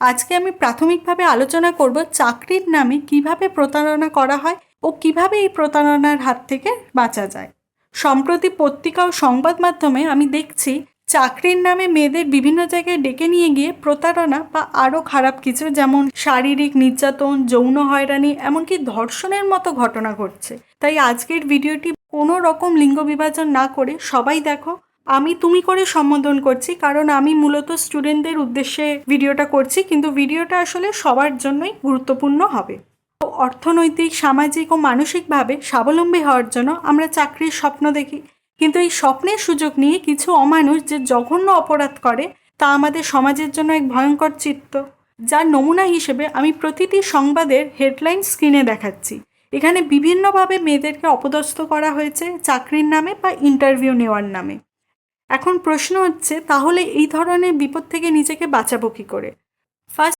আজকে আমি প্রাথমিকভাবে আলোচনা করব চাকরির নামে কীভাবে প্রতারণা করা হয় ও কীভাবে এই প্রতারণার হাত থেকে বাঁচা যায়। সম্প্রতি পত্রিকা ও সংবাদ মাধ্যমে আমি দেখছি চাকরির নামে মেয়েদের বিভিন্ন জায়গায় ডেকে নিয়ে গিয়ে প্রতারণা বা আরও খারাপ কিছু যেমন শারীরিক নির্যাতন, যৌন হয়রানি এমনকি ধর্ষণের মতো ঘটনা ঘটছে। তাই আজকের ভিডিওটি কোনো রকম লিঙ্গ বিভাজন না করে সবাই দেখো আমি তুমি করে সম্বোধন করছি, কারণ আমি মূলত স্টুডেন্টদের উদ্দেশ্যে ভিডিওটা করছি, কিন্তু ভিডিওটা আসলে সবার জন্যই গুরুত্বপূর্ণ হবে। অর্থনৈতিক, সামাজিক ও মানসিকভাবে স্বাবলম্বী হওয়ার জন্য আমরা চাকরির স্বপ্ন দেখি, কিন্তু এই স্বপ্নের সুযোগ নিয়ে কিছু অমানুষ যে জঘন্য অপরাধ করে, তা আমাদের সমাজের জন্য এক ভয়ঙ্কর চিত্ত, যার নমুনা হিসেবে আমি প্রতিটি সংবাদের হেডলাইন স্ক্রিনে দেখাচ্ছি। এখানে বিভিন্নভাবে মেয়েদেরকে অপদস্থ করা হয়েছে চাকরির নামে বা ইন্টারভিউ নেওয়ার নামে। এখন প্রশ্ন হচ্ছে তাহলে এই ধরনের বিপদ থেকে নিজেকে বাঁচাবো কী করে? ফার্স্ট